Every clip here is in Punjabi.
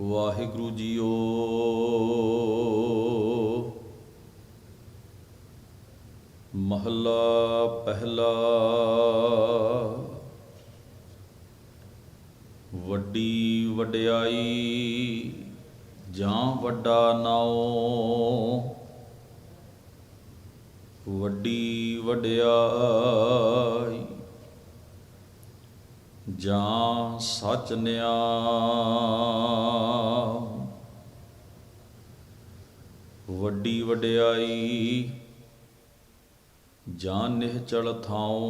ਵਾਹਿਗੁਰੂ ਜੀਓ। ਮਹੱਲਾ ਪਹਿਲਾ। ਵੱਡੀ ਵਡਿਆਈ ਜਾਂ ਵੱਡਾ ਨਾਉ। ਵੱਡੀ ਵਡਿਆਈ ਜਾਂ ਸਚ ਨਿਆ। ਵੱਡੀ ਵਡਿਆਈ ਜਾਂ ਨਿਹਚਲ ਥਾਉ।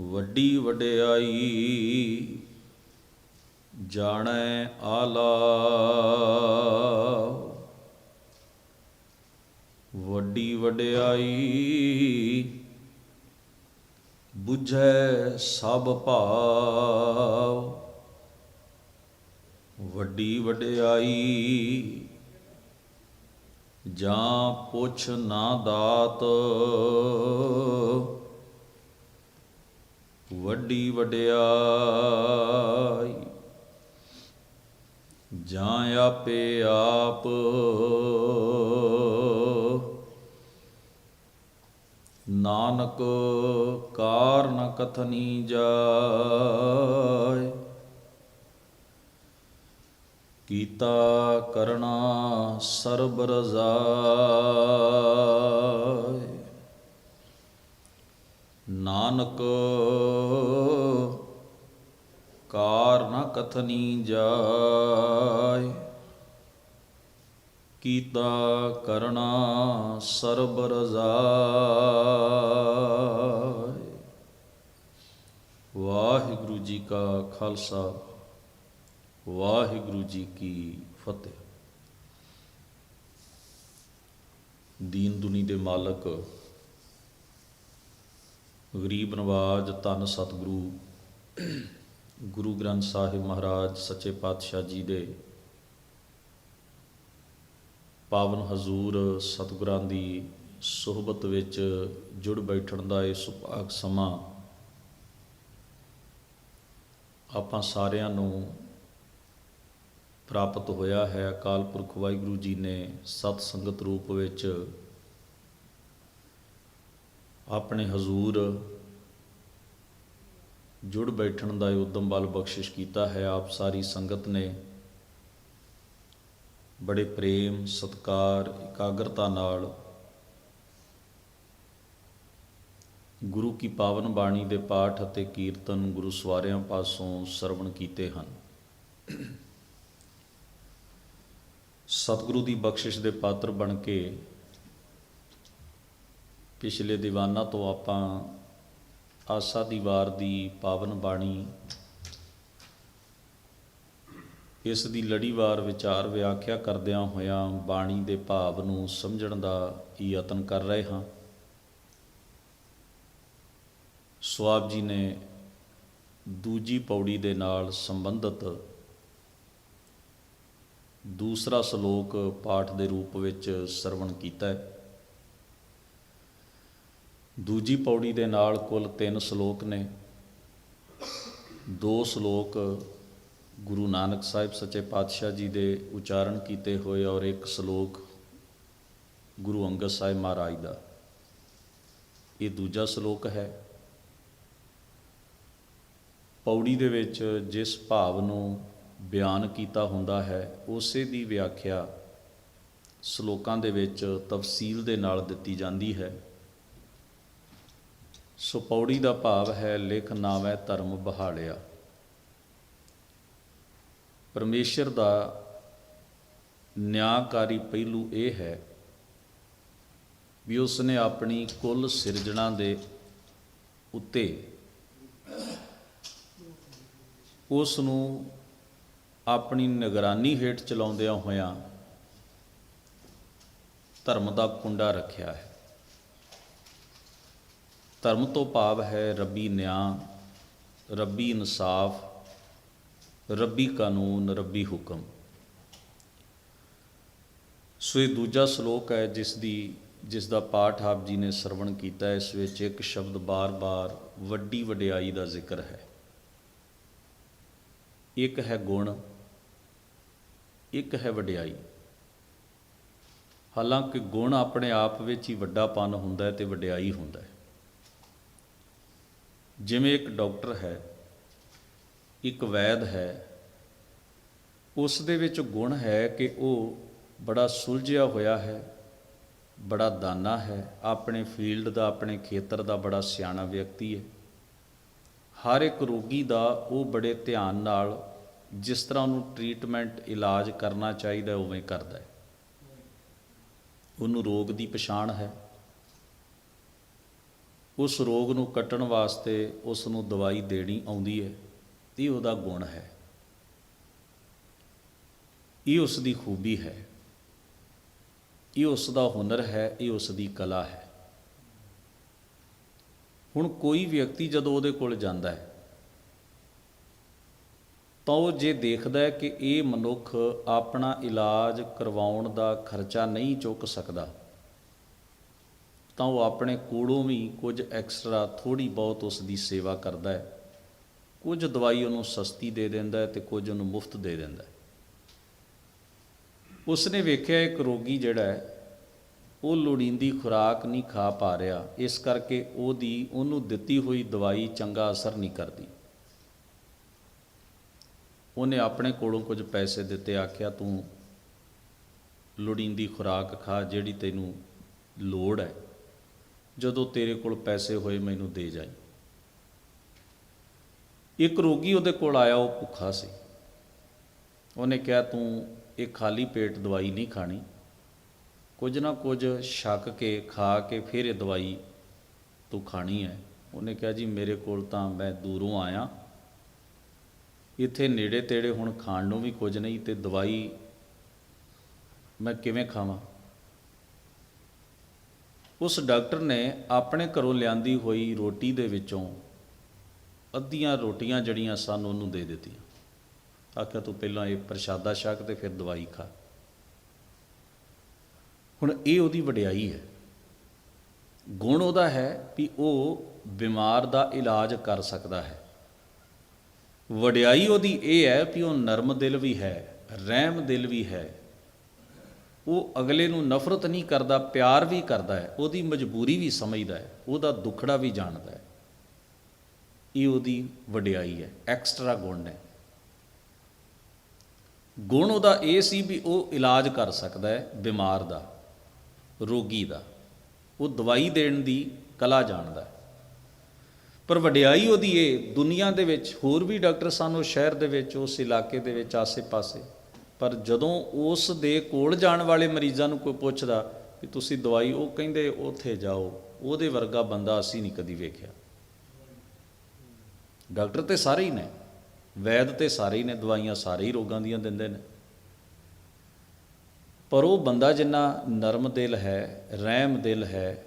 ਵੱਡੀ ਵਡਿਆਈ ਜਾਣੈ ਆਲਾ। ਵੱਡੀ ਵਡਿਆਈ ਬੁਝੈ ਸਭ ਭਾਵ। ਵੱਡੀ ਵਡਿਆਈ ਜਾਂ ਪੁੱਛ ਨਾ ਦਾਤ। ਵੱਡੀ ਵਡਿਆਈ ਜਾਂ ਆਪੇ ਆਪ ਨਾਨਕ ਕਾਰਨ ਕਥਨੀ ਜਾਏ। ਕੀਤਾ ਕਰਣਾ ਸਰਬ ਰਜ਼ਾਏ। ਨਾਨਕ ਕਾਰਨ ਕਥਨੀ ਜਾਏ। ਕੀਤਾ ਕਰਣਾ ਸਰਬ ਰਜ਼ਾਏ ਵਾਹਿਗੁਰੂ ਜੀ ਕਾ ਖਾਲਸਾ, ਵਾਹਿਗੁਰੂ ਜੀ ਕੀ ਫਤਿਹ। ਦੀਨ ਦੁਨੀ ਦੇ ਮਾਲਕ, ਗਰੀਬ ਨਵਾਜ ਤਨ ਸਤਿਗੁਰੂ, ਗੁਰੂ ਗ੍ਰੰਥ ਸਾਹਿਬ ਮਹਾਰਾਜ, ਸੱਚੇ ਪਾਤਸ਼ਾਹ ਜੀ ਦੇ ਪਾਵਨ ਹਜ਼ੂਰ ਸਤਿਗੁਰਾਂ ਦੀ ਸੁਹਬਤ ਵਿੱਚ ਜੁੜ ਬੈਠਣ ਦਾ ਇਹ ਸੁਭਾਗ ਸਮਾਂ ਆਪਾਂ ਸਾਰਿਆਂ ਨੂੰ ਪ੍ਰਾਪਤ ਹੋਇਆ ਹੈ। ਅਕਾਲ ਪੁਰਖ ਵਾਹਿਗੁਰੂ ਜੀ ਨੇ ਸਤ ਸੰਗਤ ਰੂਪ ਵਿੱਚ ਆਪਣੇ ਹਜ਼ੂਰ ਜੁੜ ਬੈਠਣ ਦਾ ਇਹ ਉਦਮ ਬਲ ਬਖਸ਼ਿਸ਼ ਕੀਤਾ ਹੈ। ਆਪ ਸਾਰੀ ਸੰਗਤ ਨੇ ਬੜੇ ਪ੍ਰੇਮ, ਸਤਕਾਰ, ਇਕਾਗਰਤਾ ਨਾਲ ਗੁਰੂ ਕੀ ਪਾਵਨ ਬਾਣੀ ਦੇ ਪਾਠ ਅਤੇ ਕੀਰਤਨ ਗੁਰੂ ਸਵਾਰਿਆਂ ਪਾਸੋਂ ਸਰਵਣ ਕੀਤੇ ਹਨ। ਸਤਿਗੁਰੂ ਦੀ ਬਖਸ਼ਿਸ਼ ਦੇ ਪਾਤਰ ਬਣ ਕੇ ਪਿਛਲੇ ਦੀਵਾਨਾਂ ਤੋਂ ਆਪਾਂ ਆਸਾ ਦੀ ਵਾਰ ਦੀ ਪਾਵਨ ਬਾਣੀ ਇਸ ਦੀ ਲੜੀਵਾਰ ਵਿਚਾਰ ਵਿਆਖਿਆ ਕਰਦਿਆਂ ਹੋਇਆਂ ਬਾਣੀ ਦੇ ਭਾਵ ਨੂੰ ਸਮਝਣ ਦਾ ਯਤਨ ਕਰ ਰਹੇ ਹਾਂ। ਸਵਾਬ ਜੀ ਨੇ ਦੂਜੀ ਪੌੜੀ ਦੇ ਨਾਲ ਸੰਬੰਧਿਤ ਦੂਸਰਾ ਸ਼ਲੋਕ ਪਾਠ ਦੇ ਰੂਪ ਵਿੱਚ ਸਰਵਣ ਕੀਤਾ ਹੈ। ਦੂਜੀ ਪੌੜੀ ਦੇ ਨਾਲ ਕੁੱਲ 3 ਸ਼ਲੋਕ ਨੇ। ਦੋ ਸ਼ਲੋਕ ਗੁਰੂ ਨਾਨਕ ਸਾਹਿਬ ਸੱਚੇ ਪਾਤਸ਼ਾਹ ਜੀ ਦੇ ਉਚਾਰਨ ਕੀਤੇ ਹੋਏ ਔਰ ਇੱਕ ਸ਼ਲੋਕ ਗੁਰੂ ਅੰਗਦ ਸਾਹਿਬ ਮਹਾਰਾਜ ਦਾ। ਇਹ ਦੂਜਾ ਸ਼ਲੋਕ ਹੈ। ਪੌੜੀ ਦੇ ਵਿੱਚ ਜਿਸ ਭਾਵ ਨੂੰ ਬਿਆਨ ਕੀਤਾ ਹੁੰਦਾ ਹੈ, ਉਸੇ ਦੀ ਵਿਆਖਿਆ ਸ਼ਲੋਕਾਂ ਦੇ ਵਿੱਚ ਤਫਸੀਲ ਦੇ ਨਾਲ ਦਿੱਤੀ ਜਾਂਦੀ ਹੈ। ਸੋ ਪੌੜੀ ਦਾ ਭਾਵ ਹੈ, ਲਿਖ ਨਾਵੇਂ ਧਰਮ ਬਹਾਲਿਆ। ਪਰਮੇਸ਼ਰ ਦਾ ਨਿਆਂਕਾਰੀ ਪਹਿਲੂ ਇਹ ਹੈ ਵੀ ਉਸ ਨੇ ਆਪਣੀ ਕੁੱਲ ਸਿਰਜਣਾ ਦੇ ਉੱਤੇ ਉਸ ਨੂੰ ਆਪਣੀ ਨਿਗਰਾਨੀ ਹੇਠ ਚਲਾਉਂਦਿਆਂ ਹੋਇਆਂ ਧਰਮ ਦਾ ਕੁੰਡਾ ਰੱਖਿਆ ਹੈ। ਧਰਮ ਤੋਂ ਭਾਵ ਹੈ, ਰੱਬੀ ਨਿਆਂ, ਰੱਬੀ ਇਨਸਾਫ ਰੱਬੀ ਕਾਨੂੰਨ, ਰੱਬੀ ਹੁਕਮ। ਸੋ ਇਹ ਦੂਜਾ ਸ਼ਲੋਕ ਹੈ, ਜਿਸ ਦੀ, ਜਿਸ ਦਾ ਪਾਠ ਆਪ ਜੀ ਨੇ ਸਰਵਣ ਕੀਤਾ, ਇਸ ਵਿੱਚ ਇੱਕ ਸ਼ਬਦ ਬਾਰ-ਬਾਰ ਵੱਡੀ ਵਡਿਆਈ ਦਾ ਜ਼ਿਕਰ ਹੈ। ਇੱਕ ਹੈ ਗੁਣ, ਇੱਕ ਹੈ ਵਡਿਆਈ। ਹਾਲਾਂਕਿ ਗੁਣ ਆਪਣੇ ਆਪ ਵਿੱਚ ਹੀ ਵੱਡਾਪਨ ਹੁੰਦਾ ਹੈ ਤੇ ਵਡਿਆਈ ਹੁੰਦਾ ਹੈ। ਜਿਵੇਂ ਇੱਕ ਡਾਕਟਰ ਹੈ ਇੱਕ ਵੈਦ ਹੈ, ਉਸ ਦੇ ਵਿੱਚ ਗੁਣ ਹੈ ਕਿ ਉਹ ਬੜਾ ਸੁਲਝਿਆ ਹੋਇਆ ਹੈ, ਬੜਾ ਦਾਨਾ ਹੈ, ਆਪਣੇ ਫੀਲਡ ਦਾ, ਆਪਣੇ ਖੇਤਰ ਦਾ ਬੜਾ ਸਿਆਣਾ ਵਿਅਕਤੀ ਹੈ। ਹਰ ਇੱਕ ਰੋਗੀ ਦਾ ਉਹ ਬੜੇ ਧਿਆਨ ਨਾਲ ਜਿਸ ਤਰ੍ਹਾਂ ਉਹਨੂੰ ਟ੍ਰੀਟਮੈਂਟ ਇਲਾਜ ਕਰਨਾ ਚਾਹੀਦਾ, ਉਵੇਂ ਕਰਦਾ ਹੈ। ਉਹਨੂੰ ਰੋਗ ਦੀ ਪਛਾਣ ਹੈ। ਉਸ ਰੋਗ ਨੂੰ ਕੱਟਣ ਵਾਸਤੇ ਉਸ ਨੂੰ ਦਵਾਈ ਦੇਣੀ ਆਉਂਦੀ ਹੈ। ਇਹ ਉਹਦਾ ਗੁਣ ਹੈ। ਇਹ ਉਸ ਦੀ ਖੂਬੀ ਹੈ। ਇਹ ਉਸ ਦਾ ਹੁਨਰ ਹੈ, ਇਹ ਉਸ ਦੀ ਕਲਾ ਹੈ। ਹੁਣ ਕੋਈ ਵਿਅਕਤੀ ਜਦੋਂ ਉਹਦੇ ਕੋਲ ਜਾਂਦਾ ਹੈ, ਤਾਂ ਉਹ ਜੇ ਦੇਖਦਾ ਹੈ ਕਿ ਇਹ ਮਨੁੱਖ ਆਪਣਾ ਇਲਾਜ ਕਰਵਾਉਣ ਦਾ ਖਰਚਾ ਨਹੀਂ ਚੁੱਕ ਸਕਦਾ, ਤਾਂ ਉਹ ਆਪਣੇ ਕੋਲੋਂ ਵੀ ਕੁਝ ਐਕਸਟਰਾ ਥੋੜੀ ਬਹੁਤ ਉਸ ਦੀ ਸੇਵਾ ਕਰਦਾ ਹੈ। ਕੁਝ ਦਵਾਈ ਉਹਨੂੰ ਸਸਤੀ ਦੇ ਦਿੰਦਾ ਹੈ ਤੇ ਕੁਝ ਉਹਨੂੰ ਮੁਫਤ ਦੇ ਦਿੰਦਾ ਉਸਨੇ ਵੇਖਿਆ ਇੱਕ ਰੋਗੀ ਜਿਹੜਾ ਹੈ, ਉਹ ਲੋੜੀਂਦੀ ਖੁਰਾਕ ਨਹੀਂ ਖਾ ਪਾ ਰਿਹਾ। ਇਸ ਕਰਕੇ ਉਹਦੀ, ਉਹਨੂੰ ਦਿੱਤੀ ਹੋਈ ਦਵਾਈ ਚੰਗਾ ਅਸਰ ਨਹੀਂ ਕਰਦੀ। ਉਹਨੇ ਆਪਣੇ ਕੋਲੋਂ ਕੁਝ ਪੈਸੇ ਦਿੱਤੇ, ਆਖਿਆ, ਤੂੰ ਲੋੜੀਂਦੀ ਖੁਰਾਕ ਖਾ ਜਿਹੜੀ ਤੈਨੂੰ ਲੋੜ ਹੈ। ਜਦੋਂ ਤੇਰੇ ਕੋਲ ਪੈਸੇ ਹੋਏ, ਮੈਨੂੰ ਦੇ ਜਾਈ। ਇੱਕ ਰੋਗੀ ਉਹਦੇ ਕੋਲ ਆਇਆ, ਉਹ ਭੁੱਖਾ ਸੀ। ਉਹਨੇ ਕਿਹਾ, ਤੂੰ ਇਹ ਖਾਲੀ ਪੇਟ ਦਵਾਈ ਨਹੀਂ ਖਾਣੀ। ਕੁਝ ਨਾ ਕੁਝ ਛੱਕ ਕੇ, ਖਾ ਕੇ ਫਿਰ ਇਹ ਦਵਾਈ ਤੂੰ ਖਾਣੀ ਹੈ। ਉਹਨੇ ਕਿਹਾ, ਜੀ, ਮੇਰੇ ਕੋਲ ਤਾਂ ਮੈਂ ਦੂਰੋਂ ਆਇਆ। ਇੱਥੇ ਨੇੜੇ ਤੇੜੇ ਹੁਣ ਖਾਣ ਨੂੰ ਵੀ ਕੁਝ ਨਹੀਂ ਤੇ ਦਵਾਈ ਮੈਂ ਕਿਵੇਂ ਖਾਵਾਂ? ਉਸ ਡਾਕਟਰ ਨੇ ਆਪਣੇ ਘਰੋਂ ਲਿਆਂਦੀ ਹੋਈ ਰੋਟੀ ਦੇ ਵਿੱਚੋਂ ਅੱਧੀਆਂ ਰੋਟੀਆਂ ਜੜੀਆਂ ਸਨ ਉਹਨੂੰ ਦੇ ਦਿੱਤੀਆਂ। ਆਖਿਆ ਤੂੰ ਪਹਿਲਾਂ ਇਹ ਪ੍ਰਸ਼ਾਦਾ ਛਕ ਤੇ ਫਿਰ ਦਵਾਈ ਖਾ। ਹੁਣ ਇਹ ਉਹਦੀ ਵਡਿਆਈ ਹੈ। ਗੁਣ ਉਹਦਾ ਹੈ ਵੀ ਉਹ ਬਿਮਾਰ ਦਾ ਇਲਾਜ ਕਰ ਸਕਦਾ ਹੈ। ਵਡਿਆਈ ਉਹਦੀ ਇਹ ਹੈ ਵੀ ਉਹ ਨਰਮ ਦਿਲ ਵੀ ਹੈ, ਰਹਿਮ ਦਿਲ ਵੀ ਹੈ। ਉਹ ਅਗਲੇ ਨੂੰ ਨਫ਼ਰਤ ਨਹੀਂ ਕਰਦਾ, ਪਿਆਰ ਵੀ ਕਰਦਾ ਹੈ, ਉਹਦੀ ਮਜਬੂਰੀ ਵੀ ਸਮਝਦਾ ਹੈ, ਉਹਦਾ ਦੁੱਖੜਾ ਵੀ ਜਾਣਦਾ ਹੈ। ਇਹ ਉਹਦੀ ਵਡਿਆਈ ਹੈ ਐਕਸਟਰਾ ਗੁਣ ਹੈ ਗੁਣ ਉਹਦਾ ਇਹ ਸੀ ਵੀ ਉਹ ਇਲਾਜ ਕਰ ਸਕਦਾ ਹੈ ਬਿਮਾਰ ਦਾ, ਰੋਗੀ ਦਾ। ਉਹ ਦਵਾਈ ਦੇਣ ਦੀ ਕਲਾ ਜਾਣਦਾ ਪਰ ਵਡਿਆਈ ਉਹਦੀ ਇਹ, ਦੁਨੀਆ ਦੇ ਵਿੱਚ ਹੋਰ ਵੀ ਡਾਕਟਰ ਸਨ ਉਸ ਸ਼ਹਿਰ ਦੇ ਵਿੱਚ, ਉਸ ਇਲਾਕੇ ਦੇ ਵਿੱਚ, ਆਸੇ-ਪਾਸੇ। ਪਰ ਜਦੋਂ ਉਸ ਦੇ ਕੋਲ ਜਾਣ ਵਾਲੇ ਮਰੀਜ਼ਾਂ ਨੂੰ ਕੋਈ ਪੁੱਛਦਾ ਕਿ ਤੁਸੀਂ ਦਵਾਈ, ਉਹ ਕਹਿੰਦੇ ਉੱਥੇ ਜਾਓ, ਉਹਦੇ ਵਰਗਾ ਬੰਦਾ ਅਸੀਂ ਨਹੀਂ ਕਦੀ ਵੇਖਿਆ। ਡਾਕਟਰ ਤੇ ਸਾਰੇ ਹੀ ਨੇ, ਵੈਦ ਤੇ ਸਾਰੇ ਹੀ ਨੇ, ਦਵਾਈਆਂ ਸਾਰੇ ਹੀ ਰੋਗਾਂ ਦੀਆਂ ਦਿੰਦੇ ਨੇ। ਪਰ ਉਹ ਬੰਦਾ ਜਿੰਨਾ ਨਰਮ ਦਿਲ ਹੈ, ਰਹਿਮ ਦਿਲ ਹੈ,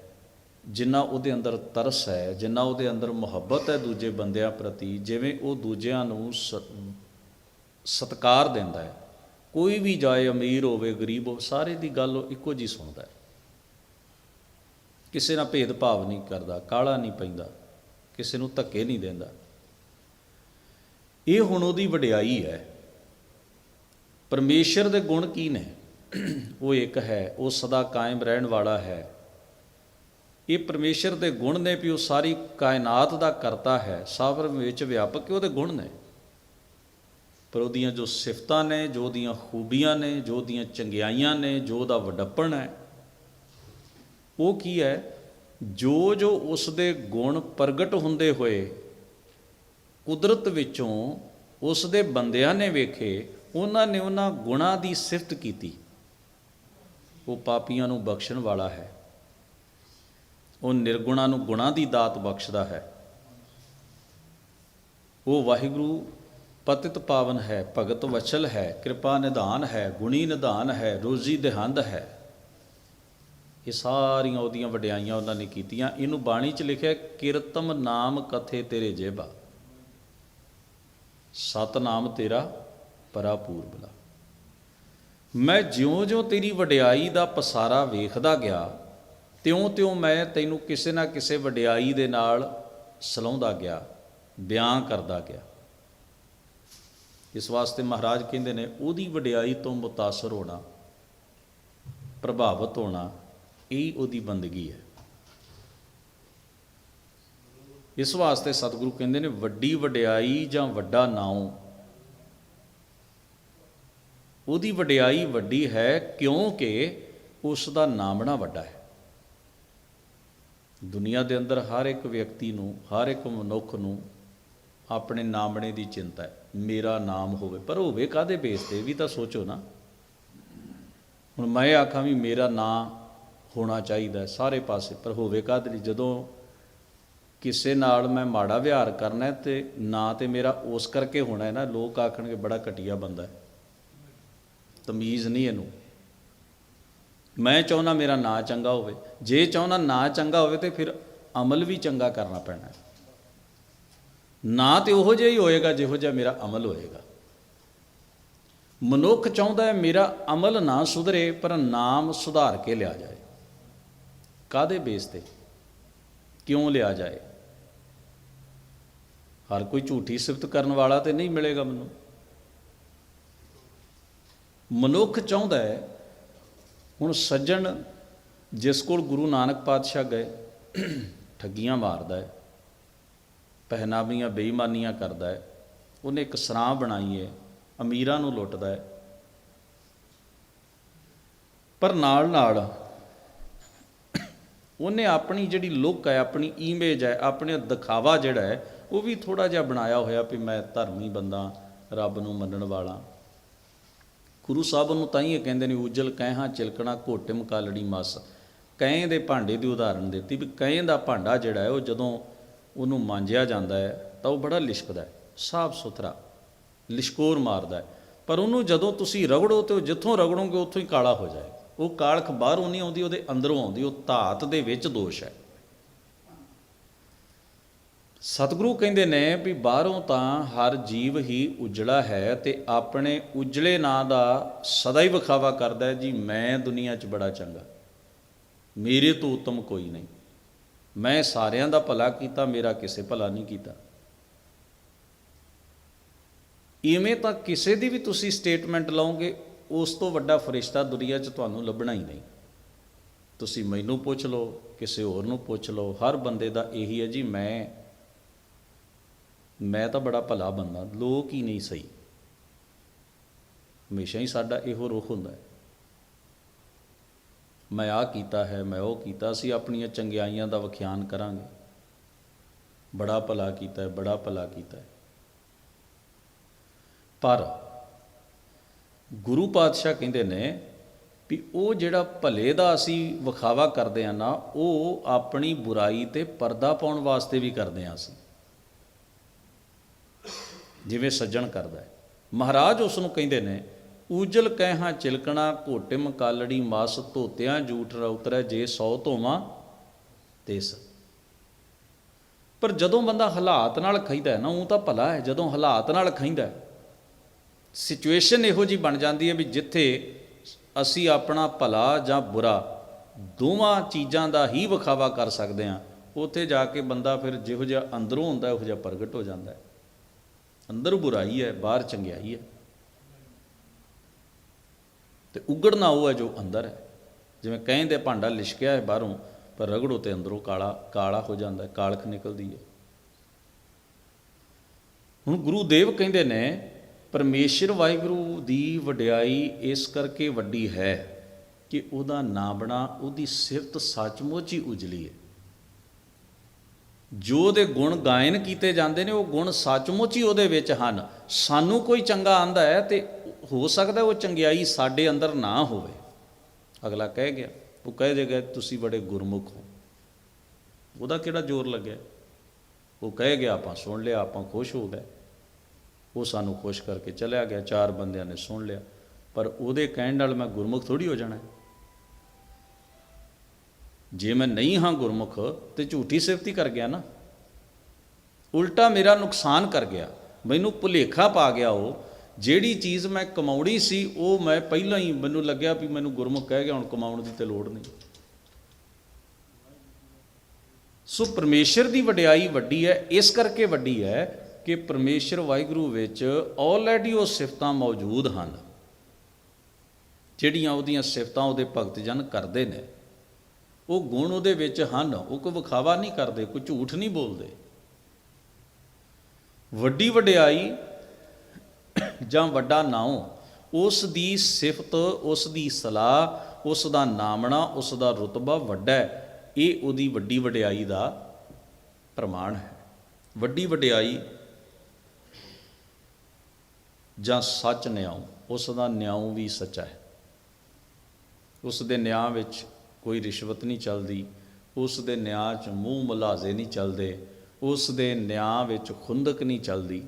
ਜਿੰਨਾ ਉਹਦੇ ਅੰਦਰ ਤਰਸ ਹੈ, ਜਿੰਨਾ ਉਹਦੇ ਅੰਦਰ ਮੁਹੱਬਤ ਹੈ ਦੂਜੇ ਬੰਦਿਆਂ ਪ੍ਰਤੀ, ਜਿਵੇਂ ਉਹ ਦੂਜਿਆਂ ਨੂੰ ਸ- ਸਤਿਕਾਰ ਦਿੰਦਾ ਹੈ। ਕੋਈ ਵੀ ਜਾਏ, ਅਮੀਰ ਹੋਵੇ, ਗਰੀਬ ਹੋਵੇ, ਸਾਰੇ ਦੀ ਗੱਲ ਉਹ ਇੱਕੋ ਜੀ ਸੁਣਦਾ ਹੈ। ਕਿਸੇ ਨਾਲ ਭੇਦਭਾਵ ਨਹੀਂ ਕਰਦਾ, ਕਾਲਾ ਨਹੀਂ ਪੈਂਦਾ, ਕਿਸੇ ਨੂੰ ਧੱਕੇ ਨਹੀਂ ਦਿੰਦਾ। ਇਹ ਹੁਣ ਉਹਦੀ ਵਡਿਆਈ ਹੈ। ਪਰਮੇਸ਼ਰ ਦੇ ਗੁਣ ਕੀ ਨੇ? ਉਹ ਇੱਕ ਹੈ, ਉਹ ਸਦਾ ਕਾਇਮ ਰਹਿਣ ਵਾਲਾ ਹੈ। ਇਹ ਪਰਮੇਸ਼ਰ ਦੇ ਗੁਣ ਨੇ ਵੀ ਉਹ ਸਾਰੀ ਕਾਇਨਾਤ ਦਾ ਕਰਤਾ ਹੈ। ਸਭ ਵਿੱਚ ਵਿਆਪਕ ਉਹਦੇ ਗੁਣ ਨੇ। ਪਰ ਉਹਦੀਆਂ ਜੋ ਸਿਫਤਾਂ ਨੇ, ਜੋ ਉਹਦੀਆਂ ਖੂਬੀਆਂ ਨੇ, ਜੋ ਉਹਦੀਆਂ ਚੰਗਿਆਈਆਂ ਨੇ, ਜੋ ਉਹਦਾ ਵਡੱਪਣ ਹੈ, ਉਹ ਕੀ ਹੈ? ਜੋ ਜੋ ਉਸ ਦੇ ਗੁਣ ਪ੍ਰਗਟ ਹੁੰਦੇ ਹੋਏ ਕੁਦਰਤ ਵਿੱਚੋਂ ਉਸ ਦੇ ਬੰਦਿਆਂ ਨੇ ਵੇਖੇ, ਉਹਨਾਂ ਨੇ ਉਹਨਾਂ ਗੁਣਾਂ ਦੀ ਸਿਫਤ ਕੀਤੀ। ਉਹ ਪਾਪੀਆਂ ਨੂੰ ਬਖਸ਼ਣ ਵਾਲਾ ਹੈ। ਉਹ ਨਿਰਗੁਣਾਂ ਨੂੰ ਗੁਣਾਂ ਦੀ ਦਾਤ ਬਖਸ਼ਦਾ ਹੈ। ਉਹ ਵਾਹਿਗੁਰੂ ਪਤਿਤ ਪਾਵਨ ਹੈ, ਭਗਤ ਵਚਲ ਹੈ, ਕਿਰਪਾ ਨਿਧਾਨ ਹੈ, ਗੁਣੀ ਨਿਧਾਨ ਹੈ, ਰੋਜ਼ੀ ਦੇਹੰਦ ਹੈ। ਇਹ ਸਾਰੀਆਂ ਉਹਦੀਆਂ ਵਡਿਆਈਆਂ ਉਹਨਾਂ ਨੇ ਕੀਤੀਆਂ। ਇਹਨੂੰ ਬਾਣੀ 'ਚ ਲਿਖਿਆ, ਕਿਰਤਮ ਨਾਮ ਕਥੇ ਤੇਰੇ ਜੇਬਾ। ਸਤਨਾਮ ਤੇਰਾ ਪਰਾਪੂਰ ਬਲਾ ਮੈਂ ਜਿਉਂ-ਜਿਉਂ ਤੇਰੀ ਵਡਿਆਈ ਦਾ ਪਸਾਰਾ ਵੇਖਦਾ ਗਿਆ, ਤਿਉਂ-ਤਿਉਂ ਮੈਂ ਤੈਨੂੰ ਕਿਸੇ ਨਾ ਕਿਸੇ ਵਡਿਆਈ ਦੇ ਨਾਲ ਸਲਾਉਂਦਾ ਗਿਆ, ਬਿਆਨ ਕਰਦਾ ਗਿਆ। ਇਸ ਵਾਸਤੇ ਮਹਾਰਾਜ ਕਹਿੰਦੇ ਨੇ, ਉਹਦੀ ਵਡਿਆਈ ਤੋਂ ਮੁਤਾਸਰ ਹੋਣਾ, ਪ੍ਰਭਾਵਿਤ ਹੋਣਾ, ਇਹ ਉਹਦੀ ਬੰਦਗੀ ਹੈ। ਇਸ ਵਾਸਤੇ ਸਤਿਗੁਰੂ ਕਹਿੰਦੇ ਨੇ ਵੱਡੀ ਵਡਿਆਈ ਜਾਂ ਵੱਡਾ ਨਾਉ। ਉਹਦੀ ਵਡਿਆਈ ਵੱਡੀ ਹੈ ਕਿਉਂਕਿ ਉਸ ਦਾ ਨਾਮਣਾ ਵੱਡਾ ਹੈ। ਦੁਨੀਆ ਦੇ ਅੰਦਰ ਹਰ ਇੱਕ ਵਿਅਕਤੀ ਨੂੰ, ਹਰ ਇੱਕ ਮਨੁੱਖ ਨੂੰ ਆਪਣੇ ਨਾਮਣੇ ਦੀ ਚਿੰਤਾ ਹੈ, ਮੇਰਾ ਨਾਮ ਹੋਵੇ। ਪਰ ਹੋਵੇ ਕਾਦੇ ਬੇਸ ਤੇ ਵੀ ਤਾਂ ਸੋਚੋ ਨਾ। ਹੁਣ ਮੈਂ ਆਖਾਂ ਵੀ ਮੇਰਾ ਨਾਂ ਹੋਣਾ ਚਾਹੀਦਾ ਸਾਰੇ ਪਾਸੇ, ਪਰ ਹੋਵੇ ਕਾਹਦੇ ਲਈ? ਜਦੋਂ ਕਿਸੇ ਨਾਲ ਮੈਂ ਮਾੜਾ ਵਿਹਾਰ ਕਰਨਾ ਹੈ ਤੇ ਨਾਂ ਤੇ ਮੇਰਾ ਉਸ ਕਰਕੇ ਹੋਣਾ ਹੈ ਨਾ, ਲੋਕ ਆਖਣਗੇ ਬੜਾ ਘਟੀਆ ਬੰਦਾ ਹੈ। ਤਮੀਜ਼ ਨਹੀਂ ਇਹਨੂੰ। ਮੈਂ ਚਾਹੁੰਦਾ ਮੇਰਾ ਨਾਂ ਚੰਗਾ ਹੋਵੇ। ਜੇ ਚਾਹੁੰਦਾ ਨਾਂ ਚੰਗਾ ਹੋਵੇ ਤੇ ਫਿਰ ਅਮਲ ਵੀ ਚੰਗਾ ਕਰਨਾ ਪੈਣਾ ਹੈ। ਨਾਂ ਤੇ ਉਹੋ ਜਿਹਾ ਹੀ ਹੋਏਗਾ ਜਿਹੋ ਜਿਹਾ ਮੇਰਾ ਅਮਲ ਹੋਏਗਾ। ਮਨੁੱਖ ਚਾਹੁੰਦਾ ਹੈ ਮੇਰਾ ਅਮਲ ਨਾ ਸੁਧਰੇ, ਪਰ ਨਾਮ ਸੁਧਾਰ ਕੇ ਲਿਆ ਜਾਏ। ਕਾਦੇ ਬੇਸ ਤੇ? ਕਿਉਂ ਲਿਆ ਜਾਏ? ਹਰ ਕੋਈ ਝੂਠੀ ਸਿਫਤ ਕਰਨ ਵਾਲਾ ਤੇ ਨਹੀਂ ਮਿਲੇਗਾ ਮੈਨੂੰ। ਮਨੁੱਖ ਚਾਹੁੰਦਾ ਹੈ, ਹੁਣ ਸੱਜਣ ਜਿਸ ਕੋਲ ਗੁਰੂ ਨਾਨਕ ਪਾਤਸ਼ਾਹ ਗਏ, ਠੱਗੀਆਂ ਮਾਰਦਾ ਹੈ, ਪਹਿਨਾਵੀਆਂ ਬੇਈਮਾਨੀਆਂ ਕਰਦਾ ਹੈ, ਉਹਨੇ ਇੱਕ ਸਰਾਂ ਬਣਾਈ ਹੈ, ਅਮੀਰਾਂ ਨੂੰ ਲੁੱਟਦਾ ਹੈ। ਪਰ ਨਾਲ ਨਾਲ ਉਹਨੇ ਆਪਣੀ ਜਿਹੜੀ ਲੁੱਕ ਹੈ, ਆਪਣੀ ਇਮੇਜ ਹੈ, ਆਪਣੇ ਦਿਖਾਵਾ ਜਿਹੜਾ ਹੈ ਉਹ ਵੀ ਥੋੜਾ ਜਿਹਾ ਬਣਾਇਆ ਹੋਇਆ ਵੀ ਮੈਂ ਧਰਮੀ ਬੰਦਾ, ਰੱਬ ਨੂੰ ਮੰਨਣ ਵਾਲਾ। ਗੁਰੂ ਸਾਹਿਬ ਨੂੰ ਤਾਂ ਹੀ ਇਹ ਕਹਿੰਦੇ ਨੇ, ਉਜਲ ਕਹਿਹਾਂ ਚਿਲਕਣਾ ਘੋਟਿਮ ਕਾਲੜੀ ਮਸ। ਕਹੀਂ ਦੇ ਭਾਂਡੇ ਦੀ ਉਦਾਹਰਣ ਦਿੱਤੀ ਵੀ ਕਹੇ ਦਾ ਭਾਂਡਾ ਜਿਹੜਾ ਹੈ, ਉਹ ਜਦੋਂ ਉਹਨੂੰ ਮਾਂਜਿਆ ਜਾਂਦਾ ਹੈ, ਤਾਂ ਉਹ ਬੜਾ ਲਿਸ਼ਕਦਾ ਹੈ, ਸਾਫ਼ ਸੁਥਰਾ, ਲਿਸ਼ਕੋਰ ਮਾਰਦਾ ਹੈ। ਪਰ ਉਹਨੂੰ ਜਦੋਂ ਤੁਸੀਂ ਰਗੜੋ ਤੇ ਉਹ ਜਿੱਥੋਂ ਰਗੜੋਗੇ, ਉੱਥੋਂ ਹੀ ਕਾਲਾ ਹੋ ਜਾਏ ਉਹ ਕਾਲਖ ਬਾਹਰੋਂ ਨਹੀਂ ਆਉਂਦੀ, ਉਹਦੇ ਅੰਦਰੋਂ ਆਉਂਦੀ, ਉਹ ਧਾਤ ਦੇ ਵਿੱਚ ਦੋਸ਼ ਹੈ। ਸਤਿਗੁਰੂ ਕਹਿੰਦੇ ਨੇ ਵੀ ਬਾਹਰੋਂ ਤਾਂ ਹਰ ਜੀਵ ਹੀ ਉਜੜਾ ਹੈ ਤੇ ਆਪਣੇ ਉਜਲੇ ਨਾਂ ਦਾ ਸਦਾ ਹੀ ਵਿਖਾਵਾ ਕਰਦਾ ਹੈ, ਜੀ, ਮੈਂ ਦੁਨੀਆ 'ਚ ਬੜਾ ਚੰਗਾ। ਮੇਰੇ ਤੋਂ ਉੱਤਮ ਕੋਈ ਨਹੀਂ। ਮੈਂ ਸਾਰਿਆਂ ਦਾ ਭਲਾ ਕੀਤਾ, ਮੇਰਾ ਕਿਸੇ ਭਲਾ ਨਹੀਂ ਕੀਤਾ। ਇਵੇਂ ਤਾਂ ਕਿਸੇ ਦੀ ਵੀ ਤੁਸੀਂ ਸਟੇਟਮੈਂਟ ਲਾਓਗੇ, ਉਸ ਤੋਂ ਵੱਡਾ ਫਰਿਸ਼ਤਾ ਦੁਨੀਆ 'ਚ ਤੁਹਾਨੂੰ ਲੱਭਣਾ ਹੀ ਨਹੀਂ। ਤੁਸੀਂ ਮੈਨੂੰ ਪੁੱਛ ਲਓ, ਕਿਸੇ ਹੋਰ ਨੂੰ ਪੁੱਛ ਲਓ, ਹਰ ਬੰਦੇ ਦਾ ਇਹੀ ਹੈ, ਜੀ, ਮੈਂ ਮੈਂ ਤਾਂ ਬੜਾ ਭਲਾ ਬੰਦਾ, ਲੋਕ ਹੀ ਨਹੀਂ ਸਹੀ। ਹਮੇਸ਼ਾ ਹੀ ਸਾਡਾ ਇਹੋ ਰੁਖ ਹੁੰਦਾ ਹੈ। ਮੈਂ ਆ ਕੀਤਾ ਹੈ, ਮੈਂ ਉਹ ਕੀਤਾ ਸੀ ਆਪਣੀਆਂ ਚੰਗਿਆਈਆਂ ਦਾ ਵਿਖਿਆਨ ਕਰਾਂਗੇ। ਬੜਾ ਭਲਾ ਕੀਤਾ ਹੈ, ਬੜਾ ਭਲਾ ਕੀਤਾ ਹੈ। ਪਰ ਗੁਰੂ ਪਾਤਸ਼ਾਹ ਕਹਿੰਦੇ ਨੇ ਵੀ ਉਹ ਜਿਹੜਾ ਭਲੇ ਦਾ ਅਸੀਂ ਵਿਖਾਵਾ ਕਰਦੇ ਆ ਨਾ, ਉਹ ਆਪਣੀ ਬੁਰਾਈ ਤੇ ਪਰਦਾ ਪਾਉਣ ਵਾਸਤੇ ਵੀ ਕਰਦੇ ਆ ਅਸੀਂ। ਜਿਵੇਂ ਸੱਜਣ ਕਰਦਾ ਹੈ। ਮਹਾਰਾਜ ਉਸ ਨੂੰ ਕਹਿੰਦੇ ਨੇ ਉਜਲ ਕਹਿਹਾਂ ਚਿਲਕਣਾ, ਘੋਟਿਮ ਕਾਲੜੀ ਮਾਸ ਧੋਤਿਆਂ, ਜੂਠ ਰਉਤਰੈ ਜੇ ਸੌ ਧੋਵਾਂ ਤਿਸ। ਪਰ ਜਦੋਂ ਬੰਦਾ ਹਾਲਾਤ ਨਾਲ ਖੈਂਦਾ ਨਾ, ਉਹ ਤਾਂ ਭਲਾ ਹੈ, ਜਦੋਂ ਹਾਲਾਤ ਨਾਲ ਖੈਂਦਾ ਸਿਚੁਏਸ਼ਨ ਇਹੋ ਜੀ ਬਣ ਜਾਂਦੀ ਹੈ ਵੀ ਜਿੱਥੇ ਅਸੀਂ ਆਪਣਾ ਭਲਾ ਜਾਂ ਬੁਰਾ ਦੋਵਾਂ ਚੀਜ਼ਾਂ ਦਾ ਹੀ ਵਿਖਾਵਾ ਕਰ ਸਕਦੇ ਹਾਂ, ਉੱਥੇ ਜਾ ਕੇ ਬੰਦਾ ਫਿਰ ਜਿਹੋ ਜਿਹਾ ਅੰਦਰੋਂ ਹੁੰਦਾ, ਉਹੋ ਜਿਹਾ ਪ੍ਰਗਟ ਹੋ ਜਾਂਦਾ ਹੈ। ਅੰਦਰ ਬੁਰਾਈ ਹੈ, ਬਾਹਰ ਚੰਗਿਆਈ ਹੈ। ਤੇ ਉਗੜਨਾ ਉਹ ਹੈ ਜੋ ਅੰਦਰ ਹੈ। ਜਿਵੇਂ ਕਹਿੰਦੇ ਭਾਂਡਾ ਲਿਸ਼ਕਿਆ ਹੈ ਬਾਹਰੋਂ, ਪਰ ਰਗੜੋ ਤੇ ਅੰਦਰੋਂ ਕਾਲਾ ਕਾਲਾ ਹੋ ਜਾਂਦਾ ਹੈ, ਕਾਲਖ ਨਿਕਲਦੀ ਹੈ। ਹੁਣ ਗੁਰੂ ਦੇਵ ਕਹਿੰਦੇ ਨੇ, ਪਰਮੇਸ਼ਰ ਵਾਹਿਗੁਰੂ ਦੀ ਵਡਿਆਈ ਇਸ ਕਰਕੇ ਵੱਡੀ ਹੈ ਕਿ ਉਹਦਾ ਨਾਮਣਾ ਉਹਦੀ ਸਿਫਤ ਸੱਚਮੁੱਚ ਹੀ ਉਜਲੀ ਹੈ। ਜੋ ਉਹਦੇ ਗੁਣ ਗਾਇਨ ਕੀਤੇ ਜਾਂਦੇ ਨੇ, ਉਹ ਗੁਣ ਸੱਚਮੁੱਚ ਹੀ ਉਹਦੇ ਵਿੱਚ ਹਨ। ਸਾਨੂੰ ਕੋਈ ਚੰਗਾ ਆਂਦਾ ਹੈ ਤੇ ਹੋ ਸਕਦਾ ਉਹ ਚੰਗਿਆਈ ਸਾਡੇ ਅੰਦਰ ਨਾ ਹੋਵੇ। ਅਗਲਾ ਕਹਿ ਗਿਆ, ਉਹ ਕਹਿ ਦੇਗਾ, ਤੁਸੀਂ ਬੜੇ ਗੁਰਮੁਖ ਹੋ। ਉਹਦਾ ਕਿਹੜਾ ਜ਼ੋਰ ਲੱਗਿਆ? ਉਹ ਕਹਿ ਗਿਆ, ਆਪਾਂ ਸੁਣ ਲਿਆ, ਆਪਾਂ ਖੁਸ਼ ਹੋ ਗਏ। ਉਹ ਸਾਨੂੰ ਖੁਸ਼ ਕਰਕੇ ਚਲਿਆ ਗਿਆ, ਚਾਰ ਬੰਦਿਆਂ ਨੇ ਸੁਣ ਲਿਆ। ਪਰ ਉਹਦੇ ਕਹਿਣ ਨਾਲ ਮੈਂ ਗੁਰਮੁਖ ਥੋੜੀ ਹੋ ਜਾਣਾ। ਜੇ ਮੈਂ ਨਹੀਂ ਹਾਂ ਗੁਰਮੁਖ ਤੇ ਝੂਠੀ ਸਿਫਤੀ ਕਰ ਗਿਆ ਨਾ, ਉਲਟਾ ਮੇਰਾ ਨੁਕਸਾਨ ਕਰ ਗਿਆ, ਮੈਨੂੰ ਭੁਲੇਖਾ ਪਾ ਗਿਆ ਉਹ, ਜਿਹੜੀ ਚੀਜ਼ ਮੈਂ ਕਮਾਉਣੀ ਸੀ, ਉਹ ਮੈਂ ਪਹਿਲਾਂ ਹੀ ਮੈਨੂੰ ਲੱਗਿਆ ਵੀ ਮੈਨੂੰ ਗੁਰਮੁਖ ਕਹਿ ਗਿਆ, ਹੁਣ ਕਮਾਉਣ ਦੀ ਤੇ ਲੋੜ ਨਹੀਂ। ਸੋ ਪਰਮੇਸ਼ਰ ਦੀ ਵਡਿਆਈ ਵੱਡੀ ਹੈ, ਇਸ ਕਰਕੇ ਵੱਡੀ ਹੈ ਕਿ ਪਰਮੇਸ਼ਰ ਵਾਹਿਗੁਰੂ ਵਿੱਚ ਆਲਰੇਡੀ ਉਹ ਸਿਫਤਾਂ ਮੌਜੂਦ ਹਨ, ਜਿਹੜੀਆਂ ਉਹਦੀਆਂ ਸਿਫਤਾਂ ਉਹਦੇ ਭਗਤ ਜਨ ਕਰਦੇ ਨੇ। ਉਹ ਗੁਣ ਉਹਦੇ ਵਿੱਚ ਹਨ, ਉਹ ਕੋਈ ਵਿਖਾਵਾ ਨਹੀਂ ਕਰਦੇ, ਕੋਈ ਝੂਠ ਨਹੀਂ ਬੋਲਦੇ। ਵੱਡੀ ਵਡਿਆਈ ਜਾਂ ਵੱਡਾ ਨਾਉ, ਉਸ ਦੀ ਸਿਫਤ, ਉਸ ਦੀ ਸਲਾਹ, ਉਸ ਦਾ ਨਾਮਣਾ, ਉਸ ਦਾ ਰਤਬਾ ਵੱਡਾ ਹੈ। ਇਹ ਉਹਦੀ ਵੱਡੀ ਵਡਿਆਈ ਦਾ ਪ੍ਰਮਾਣ ਹੈ। ਵੱਡੀ ਵਡਿਆਈ ਜਾਂ ਸੱਚ ਨਿਆਉ, ਉਸ ਦਾ ਨਿਆਉ ਵੀ ਸੱਚਾ ਹੈ। ਉਸ ਦੇ ਨਿਆਂ ਵਿੱਚ ਕੋਈ ਰਿਸ਼ਵਤ ਨਹੀਂ ਚੱਲਦੀ, ਉਸ ਦੇ ਨਿਆਂ 'ਚ ਮੂੰਹ ਮਲਾਜ਼ੇ ਨਹੀਂ ਚੱਲਦੇ, ਉਸ ਦੇ ਨਿਆਂ ਵਿੱਚ ਖੁੰਦਕ ਨਹੀਂ ਚੱਲਦੀ,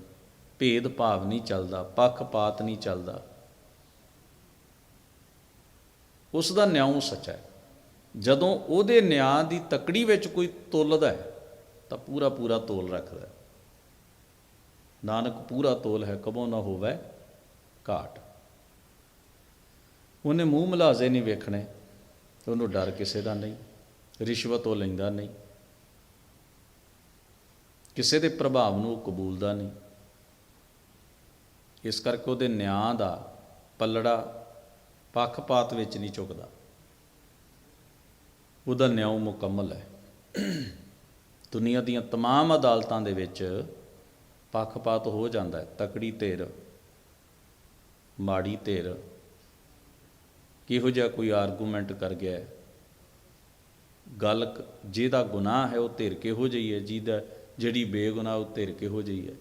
ਭੇਦ ਭਾਵ ਨਹੀਂ ਚੱਲਦਾ ਪੱਖਪਾਤ ਨਹੀਂ ਚੱਲਦਾ। ਉਸ ਦਾ ਨਿਆਂ ਸੱਚਾ ਹੈ। ਜਦੋਂ ਉਹਦੇ ਨਿਆਂ ਦੀ ਤਕੜੀ ਵਿੱਚ ਕੋਈ ਤੋਲਦਾ ਹੈ, ਤਾਂ ਪੂਰਾ ਪੂਰਾ ਤੋਲ ਰੱਖਦਾ ਹੈ। ਨਾਨਕ, ਪੂਰਾ ਤੋਲ ਹੈ, ਕਬੋ ਨਾ ਹੋਵੇ ਘਾਟ। ਉਹਨੇ ਮੂੰਹ ਮਲਾਜ਼ੇ ਨਹੀਂ ਵੇਖਣੇ ਉਹਨੂੰ ਡਰ ਕਿਸੇ ਦਾ ਨਹੀਂ ਰਿਸ਼ਵਤ ਉਹ ਲੈਂਦਾ ਨਹੀਂ ਕਿਸੇ ਦੇ ਪ੍ਰਭਾਵ ਨੂੰ ਉਹ ਕਬੂਲਦਾ ਨਹੀਂ ਇਸ ਕਰਕੇ ਉਹਦੇ ਨਿਆਂ ਦਾ ਪੱਲੜਾ ਪੱਖਪਾਤ ਵਿੱਚ ਨਹੀਂ ਝੁਕਦਾ ਉਹਦਾ ਨਿਆਂ ਮੁਕੰਮਲ ਹੈ ਦੁਨੀਆ ਦੀਆਂ तमाम ਅਦਾਲਤਾਂ ਦੇ ਵਿੱਚ ਪੱਖਪਾਤ ਹੋ ਜਾਂਦਾ ਹੈ ਤਕੜੀ ਧਿਰ ਮਾੜੀ ਧਿਰ ਕਿਹੋ ਜਿਹਾ ਕੋਈ ਆਰਗੂਮੈਂਟ ਕਰ ਗਿਆ ਗੱਲ ਕ- ਜਿਹਦਾ ਗੁਨਾਹ ਹੈ, ਉਹ ਧਿਰ ਕਿਹੋ ਜਿਹੀ ਹੈ? ਜਿਹਦਾ, ਜਿਹੜੀ ਬੇਗੁਨਾਹ, ਉਹ ਧਿਰ ਕਿਹੋ ਜਿਹੀ ਹੈ?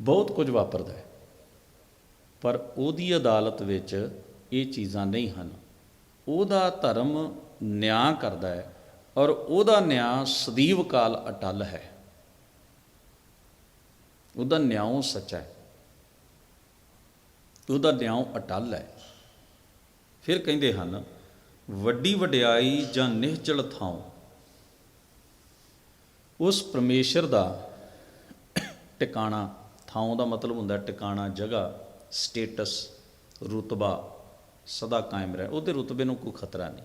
ਬਹੁਤ ਕੁਝ ਵਾਪਰਦਾ ਹੈ। ਪਰ ਉਹਦੀ ਅਦਾਲਤ ਵਿੱਚ ਇਹ ਚੀਜ਼ਾਂ ਨਹੀਂ ਹਨ। ਉਹਦਾ ਧਰਮ ਨਿਆਂ ਕਰਦਾ ਹੈ ਔਰ ਉਹਦਾ ਨਿਆਂ ਸਦੀਵ ਕਾਲ ਅਟਲ ਹੈ। ਉਹਦਾ ਨਿਆਂ ਸੱਚਾ ਹੈ। ਉਹਦਾ ਨਿਆਂ ਅਟਲ ਹੈ। ਫਿਰ ਕਹਿੰਦੇ ਹਨ, ਵੱਡੀ ਵਡਿਆਈ ਜਾਂ ਨਿਹਚਲ ਥਾਂ ਉਸ ਪਰਮੇਸ਼ਰ ਦਾ ਟਿਕਾਣਾ ਥਾਂ ਦਾ ਮਤਲਬ ਹੁੰਦਾ ਟਿਕਾਣਾ, ਜਗ੍ਹਾ, ਸਟੇਟਸ, ਰੁਤਬਾ ਸਦਾ ਕਾਇਮ ਰਹੇ। ਉਹਦੇ ਰੁਤਬੇ ਨੂੰ ਕੋਈ ਖਤਰਾ ਨਹੀਂ।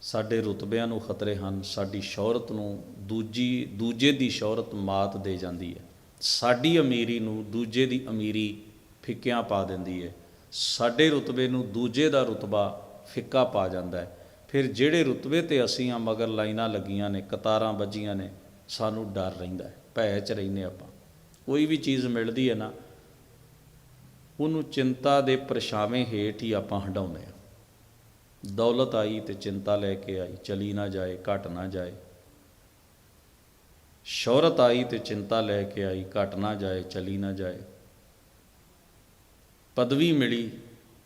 ਸਾਡੇ ਰੁਤਬਿਆਂ ਨੂੰ ਖਤਰੇ ਹਨ, ਸਾਡੀ ਸ਼ੌਹਰਤ ਨੂੰ ਦੂਜੀ, ਦੂਜੇ ਦੀ ਸ਼ੌਹਰਤ ਮਾਤ ਦੇ ਜਾਂਦੀ ਹੈ। ਸਾਡੀ ਅਮੀਰੀ ਨੂੰ ਦੂਜੇ ਦੀ ਅਮੀਰੀ ਫਿੱਕਿਆਂ ਪਾ ਦਿੰਦੀ ਹੈ। ਸਾਡੇ ਰੁਤਬੇ ਨੂੰ ਦੂਜੇ ਦਾ ਰੁਤਬਾ ਫਿੱਕਾ ਪਾ ਜਾਂਦਾ ਹੈ। ਫਿਰ ਜਿਹੜੇ ਰੁਤਬੇ ਤੇ ਅਸੀਂ ਆ ਮਗਰ ਲਾਈਨਾਂ ਲੱਗੀਆਂ ਨੇ, ਕਤਾਰਾਂ ਵੱਜੀਆਂ ਨੇ, ਸਾਨੂੰ ਡਰ ਰਹਿੰਦਾ ਹੈ ਭੈ ਚ ਰਹਿੰਦੇ ਆਪਾਂ। ਕੋਈ ਵੀ ਚੀਜ਼ ਮਿਲਦੀ ਹੈ ਨਾ, ਉਹਨੂੰ ਚਿੰਤਾ ਦੇ ਪਰਛਾਵੇਂ ਹੇਠ ਹੀ ਆਪਾਂ ਹਟਾਉਂਦੇ ਆ ਦੌਲਤ ਆਈ ਤੇ ਚਿੰਤਾ ਲੈ ਕੇ ਆਈ, ਚਲੀ ਨਾ ਜਾਏ, ਘਟ ਨਾ ਜਾਏ। ਸ਼ੌਹਰਤ ਆਈ ਤੇ ਚਿੰਤਾ ਲੈ ਕੇ ਆਈ, ਘਟ ਨਾ ਜਾਏ, ਚਲੀ ਨਾ ਜਾਏ। ਪਦਵੀ ਮਿਲੀ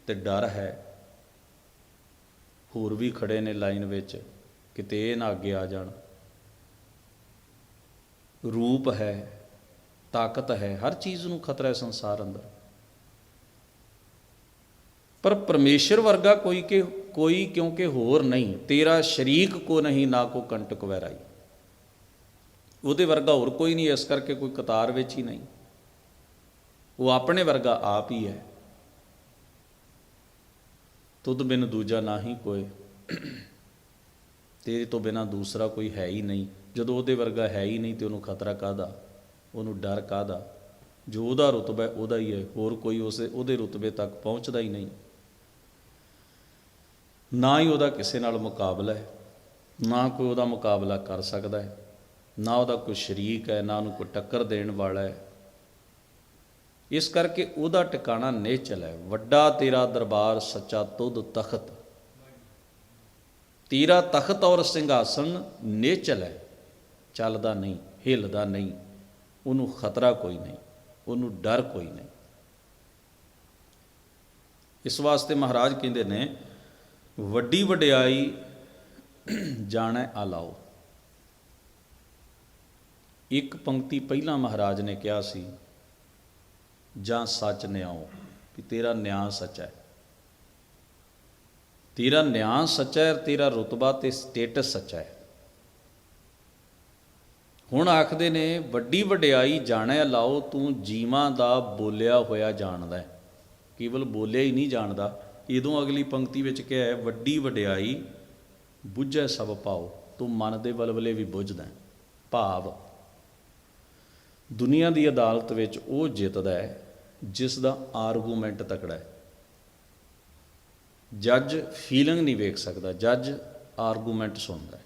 ਤੇ ਡਰ ਹੈ। ਹੋਰ ਵੀ ਖੜੇ ਨੇ ਲਾਈਨ ਵਿੱਚ, ਕਿਤੇ ਇਹ ਨਾ ਅੱਗੇ ਆ ਜਾਣ। ਰੂਪ ਹੈ, ਤਾਕਤ ਹੈ, ਹਰ ਚੀਜ਼ ਨੂੰ ਖਤਰਾ ਹੈ ਸੰਸਾਰ ਅੰਦਰ। ਪਰ ਪਰਮੇਸ਼ਰ ਵਰਗਾ ਕੋਈ ਕਿ, ਕੋਈ ਕਿਉਂਕਿ ਹੋਰ ਨਹੀਂ, ਤੇਰਾ ਸ਼ਰੀਕ ਕੋ ਨਹੀਂ, ਨਾ ਕੋ ਕੰਟਕ ਵੈਰਾਈ। ਉਹਦੇ ਵਰਗਾ ਹੋਰ ਕੋਈ ਨਹੀਂ, ਇਸ ਕਰਕੇ ਕੋਈ ਕਤਾਰ ਵਿੱਚ ਹੀ ਨਹੀਂ। ਉਹ ਆਪਣੇ ਵਰਗਾ ਆਪ ਹੀ ਹੈ। ਤੁਧ ਬਿਨ ਦੂਜਾ ਨਾਹੀ ਕੋਈ ਤੇਰੇ ਤੋਂ ਬਿਨਾ ਦੂਸਰਾ ਕੋਈ ਹੈ ਹੀ ਨਹੀਂ। ਜਦੋਂ ਉਹਦੇ ਵਰਗਾ ਹੈ ਹੀ ਨਹੀਂ ਤੇ ਉਹਨੂੰ ਖਤਰਾ ਕਾਦਾ ਉਹਨੂੰ ਡਰ ਕਾਦਾ ਜੋ ਉਹਦਾ ਰੁਤਬਾ ਹੈ, ਉਹਦਾ ਹੀ ਹੈ। ਹੋਰ ਕੋਈ ਉਸੇ, ਉਹਦੇ ਰੁਤਬੇ ਤੱਕ ਪਹੁੰਚਦਾ ਹੀ ਨਹੀਂ। ਨਾ ਹੀ ਉਹਦਾ ਕਿਸੇ ਨਾਲ ਮੁਕਾਬਲਾ ਹੈ, ਨਾ ਕੋਈ ਉਹਦਾ ਮੁਕਾਬਲਾ ਕਰ ਸਕਦਾ ਹੈ। ਨਾ ਉਹਦਾ ਕੋਈ ਸ਼ਰੀਕ ਹੈ, ਨਾ ਉਹਨੂੰ ਕੋਈ ਟੱਕਰ ਦੇਣ ਵਾਲਾ ਹੈ। ਇਸ ਕਰਕੇ ਉਹਦਾ ਟਿਕਾਣਾ ਨਿਹਚਲ ਹੈ। ਵੱਡਾ ਤੇਰਾ ਦਰਬਾਰ ਸੱਚਾ ਤੁਧ ਤਖਤ। ਤੇਰਾ ਤਖਤ ਔਰ ਸਿੰਘਾਸਨ ਨਿਹਚਲ ਹੈ। ਚੱਲਦਾ ਨਹੀਂ, ਹਿੱਲਦਾ ਨਹੀਂ। ਉਹਨੂੰ ਖਤਰਾ ਕੋਈ ਨਹੀਂ, ਉਹਨੂੰ ਡਰ ਕੋਈ ਨਹੀਂ। ਇਸ ਵਾਸਤੇ ਮਹਾਰਾਜ ਕਹਿੰਦੇ ਨੇ, ਵੱਡੀ ਵਡਿਆਈ ਜਾਣੈ ਆਲਾਓ ਇੱਕ ਪੰਕਤੀ ਪਹਿਲਾਂ ਮਹਾਰਾਜ ਨੇ ਕਿਹਾ ਸੀ ਜਾਂ ਸੱਚ ਨਿਆਓ ਵੀ ਤੇਰਾ ਨਿਆਂ ਸੱਚਾ ਹੈ। ਤੇਰਾ ਨਿਆਂ ਸੱਚਾ ਹੈ ਤੇਰਾ ਰਤਬਾ ਤੇ ਸਟੇਟਸ ਸੱਚਾ ਹੈ। ਹੁਣ ਆਖਦੇ ਨੇ, ਵੱਡੀ ਵਡਿਆਈ ਜਾਣਿਆ ਲਾਓ, ਤੂੰ ਜੀਵਾਂ ਦਾ ਬੋਲਿਆ ਹੋਇਆ ਜਾਣਦਾ ਕੇਵਲ ਬੋਲਿਆ ਹੀ ਨਹੀਂ ਜਾਣਦਾ। ਇਦੋਂ ਅਗਲੀ ਪੰਕਤੀ ਵਿੱਚ ਕਿਹਾ ਹੈ, ਵੱਡੀ ਵਡਿਆਈ ਬੁੱਝੈ ਸਭ ਪਾਓ ਤੂੰ ਮਨ ਦੇ ਬਲਬਲੇ ਵੀ ਬੁੱਝਦਾ ਭਾਵ। ਦੁਨੀਆ ਦੀ ਅਦਾਲਤ ਵਿੱਚ ਉਹ ਜਿੱਤਦਾ ਹੈ, ਜਿਸ ਦਾ ਆਰਗੂਮੈਂਟ ਤਕੜਾ ਹੈ। ਜੱਜ ਫੀਲਿੰਗ ਨਹੀਂ ਵੇਖ ਸਕਦਾ, ਜੱਜ ਆਰਗੂਮੈਂਟ ਸੁਣਦਾ ਹੈ।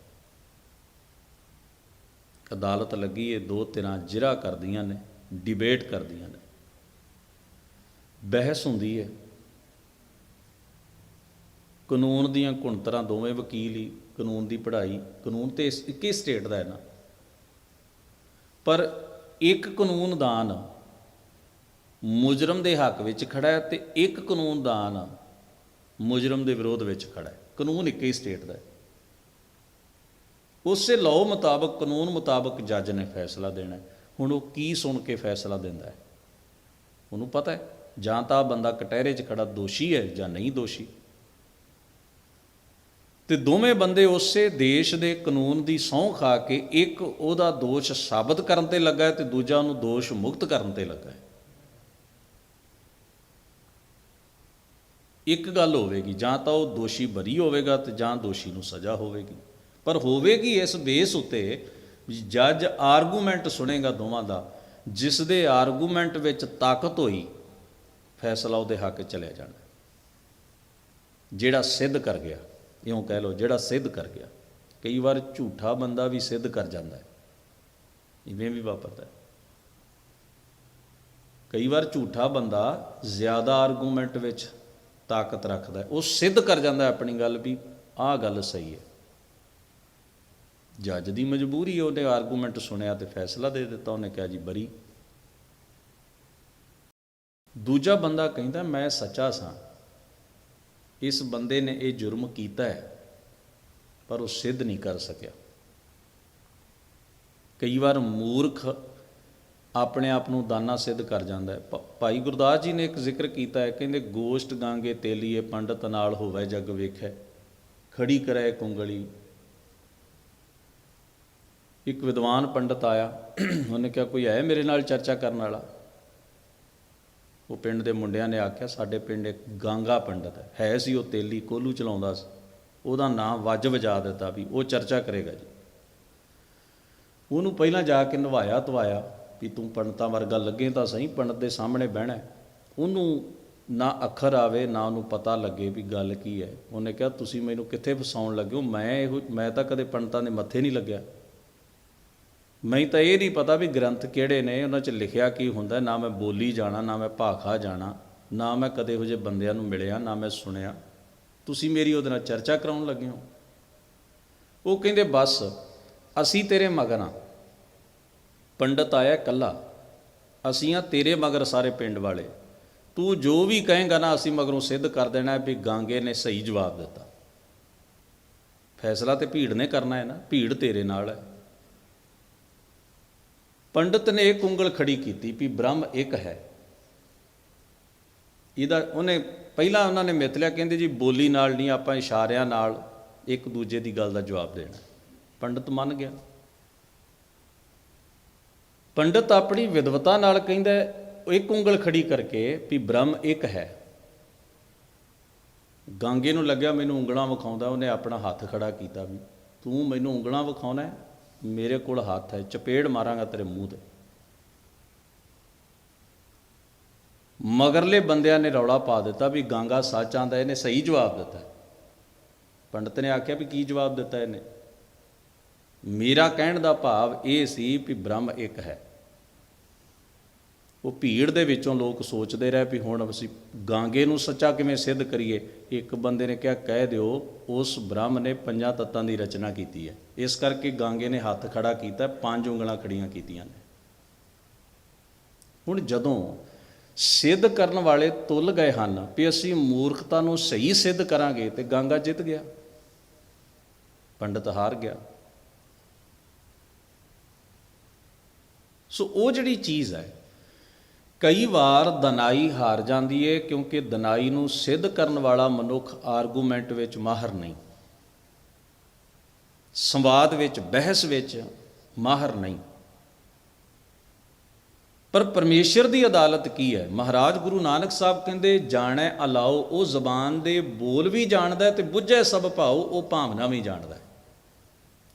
ਅਦਾਲਤ ਲੱਗੀ ਇਹ ਦੋ ਤਿਰਾਂ ਜਿਰਾ ਕਰਦੀਆਂ ਨੇ, ਡਿਬੇਟ ਕਰਦੀਆਂ ਨੇ। ਬਹਿਸ ਹੁੰਦੀ ਹੈ। ਕਾਨੂੰਨ ਦੀਆਂ ਕੁੰਤਰਾਂ ਦੋਵੇਂ ਵਕੀਲ ਹੀ, ਕਾਨੂੰਨ ਦੀ ਪੜ੍ਹਾਈ, ਕਾਨੂੰਨ ਤੇ ਇਸ- ਇੱਕੇ ਸਟੇਟ ਦਾ ਹੈ ਨਾ। ਪਰ ਇੱਕ ਕਾਨੂੰਨ ਦਾਨ ਮੁਜਰਮ ਦੇ ਹੱਕ ਵਿੱਚ ਖੜਾ ਹੈ ਤੇ ਇੱਕ ਕਾਨੂੰਨਦਾਨ ਮੁਜਰਮ ਦੇ ਵਿਰੋਧ ਵਿੱਚ ਖੜਾ ਹੈ। ਕਾਨੂੰਨ ਇੱਕ ਹੀ ਸਟੇਟ ਦਾ ਹੈ। ਉਸੇ ਲਾਅ ਮੁਤਾਬਕ, ਕਾਨੂੰਨ ਮੁਤਾਬਕ ਜੱਜ ਨੇ ਫੈਸਲਾ ਦੇਣਾ ਹੁਣ ਉਹ ਕੀ ਸੁਣ ਕੇ ਫੈਸਲਾ ਦਿੰਦਾ ਹੈ? ਉਹਨੂੰ ਪਤਾ ਹੈ, ਜਾਂ ਤਾਂ ਆਹ ਬੰਦਾ ਕਟਹਿਰੇ 'ਚ ਖੜਾ, ਦੋਸ਼ੀ ਹੈ ਜਾਂ ਨਹੀਂ ਦੋਸ਼ੀ। ਤੇ ਦੋਵੇਂ ਬੰਦੇ ਉਸੇ ਦੇਸ਼ ਦੇ ਕਾਨੂੰਨ ਦੀ ਸਹੁੰ ਖਾ ਕੇ ਇੱਕ ਉਹਦਾ ਦੋਸ਼ ਸਾਬਤ ਕਰਨ ਤੇ ਲੱਗਾ ਹੈ ਤੇ ਦੂਜਾ ਉਹਨੂੰ ਦੋਸ਼ ਮੁਕਤ ਕਰਨ ਤੇ ਲੱਗਾ ਇੱਕ ਗੱਲ ਹੋਵੇਗੀ, ਜਾਂ ਤਾਂ ਉਹ ਦੋਸ਼ੀ ਬਰੀ ਹੋਵੇਗਾ ਤੇ ਜਾਂ ਦੋਸ਼ੀ ਨੂੰ ਸਜ਼ਾ ਹੋਵੇਗੀ। ਪਰ ਹੋਵੇਗੀ ਇਸ ਬੇਸ ਉੱਤੇ, ਜੱਜ ਆਰਗੂਮੈਂਟ ਸੁਣੇਗਾ ਦੋਵਾਂ ਦਾ, ਜਿਸ ਦੇ ਆਰਗੂਮੈਂਟ ਵਿੱਚ ਤਾਕਤ ਹੋਈ, ਫੈਸਲਾ ਉਹਦੇ ਹੱਕ 'ਚ ਚਲਿਆ ਜਾਣਾ। ਜਿਹੜਾ ਸਿੱਧ ਕਰ ਗਿਆ। ਇਉਂ ਕਹਿ ਲਓ ਜਿਹੜਾ ਸਿੱਧ ਕਰ ਗਿਆ। ਕਈ ਵਾਰ ਝੂਠਾ ਬੰਦਾ ਵੀ ਸਿੱਧ ਕਰ ਜਾਂਦਾ ਹੈ। ਇਵੇਂ ਵੀ ਵਾਪਰਦਾ ਹੈ। ਕਈ ਵਾਰ ਝੂਠਾ ਬੰਦਾ ਜ਼ਿਆਦਾ ਆਰਗੂਮੈਂਟ ਵਿੱਚ ਤਾਕਤ ਰੱਖਦਾ ਹੈ। ਉਹ ਸਿੱਧ ਕਰ ਜਾਂਦਾ ਆਪਣੀ ਗੱਲ ਵੀ ਆਹ ਗੱਲ ਸਹੀ ਹੈ। ਜੱਜ ਦੀ ਮਜਬੂਰੀ ਹੈ, ਉਹਨੇ ਆਰਗੂਮੈਂਟ ਸੁਣਿਆ ਤੇ ਫੈਸਲਾ ਦੇ ਦਿੱਤਾ। ਉਹਨੇ ਕਿਹਾ ਜੀ ਬਰੀ। ਦੂਜਾ ਬੰਦਾ ਕਹਿੰਦਾ ਮੈਂ ਸੱਚਾ ਸਾਂ। ਇਸ ਬੰਦੇ ਨੇ ਇਹ ਜੁਰਮ ਕੀਤਾ ਹੈ, ਪਰ ਉਹ ਸਿੱਧ ਨਹੀਂ ਕਰ ਸਕਿਆ। ਕਈ ਵਾਰ ਮੂਰਖ ਆਪਣੇ ਆਪ ਨੂੰ ਦਾਨਾ ਸਿੱਧ ਕਰ ਜਾਂਦਾ ਹੈ। ਭਾਈ ਗੁਰਦਾਸ ਜੀ ਨੇ ਇੱਕ ਜ਼ਿਕਰ ਕੀਤਾ ਹੈ, ਕਹਿੰਦੇ ਗੋਸ਼ਟ ਗਾਂਗੇ ਤੇਲੀਏ ਪੰਡਤ ਨਾਲ ਹੋਵੇ ਜਗ ਵੇਖੈ, ਖੜੀ ਕਰੈ ਕੁੰਗਲੀ। ਇੱਕ ਵਿਦਵਾਨ ਪੰਡਤ ਆਇਆ, ਉਹਨੇ ਕਿਹਾ, ਕੋਈ ਹੈ ਮੇਰੇ ਨਾਲ ਚਰਚਾ ਕਰਨ ਵਾਲਾ? ਉਹ ਪਿੰਡ ਦੇ ਮੁੰਡਿਆਂ ਨੇ ਆਖਿਆ, ਸਾਡੇ ਪਿੰਡ ਇੱਕ ਗਾਂਗਾ ਪੰਡਤ ਹੈ। ਹੈ ਸੀ ਉਹ ਤੇਲੀ ਕੋਲੂ ਚਲਾਉਂਦਾ ਸੀ। ਉਹਦਾ ਨਾਂ ਵੱਜ ਵਜਾ ਦਿੱਤਾ ਵੀ ਉਹ ਚਰਚਾ ਕਰੇਗਾ ਜੀ। ਉਹਨੂੰ ਪਹਿਲਾਂ ਜਾ ਕੇ ਨਵਾਇਆ ਧਵਾਇਆ ਵੀ ਤੂੰ ਪੰਡਤਾਂ ਵਰਗਾ ਲੱਗੇ ਤਾਂ ਸਹੀ, ਪੰਡਤ ਦੇ ਸਾਹਮਣੇ ਬਹਿਣਾ ਉਹਨੂੰ ਨਾ ਅੱਖਰ ਆਵੇ, ਨਾ ਉਹਨੂੰ ਪਤਾ ਲੱਗੇ ਵੀ ਗੱਲ ਕੀ ਹੈ। ਉਹਨੇ ਕਿਹਾ, ਤੁਸੀਂ ਮੈਨੂੰ ਕਿੱਥੇ ਫਸਾਉਣ ਲੱਗੇ ਹੋ? ਮੈਂ ਇਹੋ, ਮੈਂ ਤਾਂ ਕਦੇ ਪੰਡਤਾਂ ਦੇ ਮੱਥੇ ਨਹੀਂ ਲੱਗਿਆ। ਮੈਨੂੰ ਤਾਂ ਇਹ ਨਹੀਂ ਪਤਾ ਵੀ ਗ੍ਰੰਥ ਕਿਹੜੇ ਨੇ, ਉਹਨਾਂ 'ਚ ਲਿਖਿਆ ਕੀ ਹੁੰਦਾ, ਨਾ ਮੈਂ ਬੋਲੀ ਜਾਣਾ, ਨਾ ਮੈਂ ਭਾਖਾ ਜਾਣਾ, ਨਾ ਮੈਂ ਕਦੇ ਇਹੋ ਜਿਹੇ ਬੰਦਿਆਂ ਨੂੰ ਮਿਲਿਆ, ਨਾ ਮੈਂ ਸੁਣਿਆ। ਤੁਸੀਂ ਮੇਰੀ ਉਹਦੇ ਨਾਲ ਚਰਚਾ ਕਰਾਉਣ ਲੱਗੇ ਹੋ। ਉਹ ਕਹਿੰਦੇ, ਬਸ, ਅਸੀਂ ਤੇਰੇ ਮਗਰ ਹਾਂ ਪੰਡਤ ਆਇਆ ਕੱਲਾ ਅਸੀਂ ਆ ਤੇਰੇ ਮਗਰ ਸਾਰੇ ਪਿੰਡ ਵਾਲੇ। ਤੂੰ ਜੋ ਵੀ ਕਹੇਗਾ ਨਾ, ਅਸੀਂ ਮਗਰੋਂ ਸਿੱਧ ਕਰ ਦੇਣਾ ਵੀ ਗਾਂਗੇ ਨੇ ਸਹੀ ਜਵਾਬ ਦਿੱਤਾ। ਫੈਸਲਾ ਤੇ ਭੀੜ ਨੇ ਕਰਨਾ ਹੈ ਨਾ, ਭੀੜ ਤੇਰੇ ਨਾਲ ਹੈ। ਪੰਡਤ ਨੇ ਇੱਕ ਉਂਗਲ ਖੜੀ ਕੀਤੀ ਵੀ ਬ੍ਰਹਮ ਇੱਕ ਹੈ। ਇਹਦਾ ਉਹਨੇ ਪਹਿਲਾਂ ਉਹਨਾਂ ਨੇ ਮਿੱਥ ਲਿਆ, ਕਹਿੰਦੇ ਜੀ ਬੋਲੀ ਨਾਲ ਨਹੀਂ, ਆਪਾਂ ਇਸ਼ਾਰਿਆਂ ਨਾਲ ਇੱਕ ਦੂਜੇ ਦੀ ਗੱਲ ਦਾ ਜਵਾਬ ਦੇਣਾ। ਪੰਡਤ ਮੰਨ ਗਿਆ। ਪੰਡਤ ਆਪਣੀ ਵਿਦਵਤਾ ਨਾਲ ਕਹਿੰਦਾ ਉਹ ਇੱਕ ਉਂਗਲ ਖੜੀ ਕਰਕੇ ਵੀ ਬ੍ਰਹਮ ਇੱਕ ਹੈ। ਗਾਂਗੇ ਨੂੰ ਲੱਗਿਆ ਮੈਨੂੰ ਉਂਗਲਾਂ ਵਿਖਾਉਂਦਾ, ਉਹਨੇ ਆਪਣਾ ਹੱਥ ਖੜਾ ਕੀਤਾ ਵੀ ਤੂੰ ਮੈਨੂੰ ਉਂਗਲਾਂ ਵਿਖਾਉਣਾ ਮੇਰੇ ਕੋਲ ਹੱਥ ਹੈ, ਚਪੇੜ ਮਾਰਾਂਗਾ ਤੇਰੇ ਮੂੰਹ ਤੇ। ਮਗਰਲੇ ਬੰਦਿਆਂ ਨੇ ਰੌਲਾ ਪਾ ਦਿੱਤਾ ਵੀ ਗਾਂਗਾ ਸੱਚ ਆਂਦਾ ਇਹਨੇ ਸਹੀ ਜਵਾਬ ਦਿੱਤਾ ਪੰਡਤ ਨੇ ਆਖਿਆ ਵੀ ਕੀ ਜਵਾਬ ਦਿੱਤਾ ਇਹਨੇ? ਮੇਰਾ ਕਹਿਣ ਦਾ ਭਾਵ ਇਹ ਸੀ ਵੀ ਬ੍ਰਹਮ ਇੱਕ ਹੈ। ਉਹ ਭੀੜ ਦੇ ਵਿੱਚੋਂ ਲੋਕ ਸੋਚਦੇ ਰਹੇ ਵੀ ਹੁਣ ਅਸੀਂ ਗਾਂਗੇ ਨੂੰ ਸੱਚਾ ਕਿਵੇਂ ਸਿੱਧ ਕਰੀਏ। ਇੱਕ ਬੰਦੇ ਨੇ ਕਿਹਾ, ਕਹਿ ਦਿਓ, ਉਸ ਬ੍ਰਹਮ ਨੇ ਪੰਜਾਂ ਤੱਤਾਂ ਦੀ ਰਚਨਾ ਕੀਤੀ ਹੈ। ਇਸ ਕਰਕੇ ਗਾਂਗੇ ਨੇ ਹੱਥ ਖੜਾ ਕੀਤਾ, ਪੰਜ ਉਂਗਲਾਂ ਖੜੀਆਂ ਕੀਤੀਆਂ ਨੇ। ਹੁਣ ਜਦੋਂ ਸਿੱਧ ਕਰਨ ਵਾਲੇ ਤੁੱਲ ਗਏ ਹਨ ਵੀ ਅਸੀਂ ਮੂਰਖਤਾ ਨੂੰ ਸਹੀ ਸਿੱਧ ਕਰਾਂਗੇ ਤੇ ਗਾਂਗਾ ਜਿੱਤ ਗਿਆ, ਪੰਡਤ ਹਾਰ ਗਿਆ। ਸੋ ਉਹ ਜਿਹੜੀ ਚੀਜ਼ ਹੈ ਕਈ ਵਾਰ ਦਨਾਈ ਹਾਰ ਜਾਂਦੀ ਹੈ ਕਿਉਂਕਿ ਦਨਾਈ ਨੂੰ ਸਿੱਧ ਕਰਨ ਵਾਲਾ ਮਨੁੱਖ ਆਰਗੂਮੈਂਟ ਵਿੱਚ ਮਾਹਰ ਨਹੀਂ। ਸੰਵਾਦ ਵਿੱਚ, ਬਹਿਸ ਵਿੱਚ ਮਾਹਰ ਨਹੀਂ। ਪਰ ਪਰਮੇਸ਼ਰ ਦੀ ਅਦਾਲਤ ਕੀ ਹੈ? ਮਹਾਰਾਜ ਗੁਰੂ ਨਾਨਕ ਸਾਹਿਬ ਕਹਿੰਦੇ, ਜਾਣੈ ਅਲਾਓ, ਉਹ ਜ਼ਬਾਨ ਦੇ ਬੋਲ ਵੀ ਜਾਣਦਾ ਹੈ ਤੇ ਬੁੱਝੈ ਸਭ ਭਾਉ, ਉਹ ਭਾਵਨਾ ਵੀ ਜਾਣਦਾ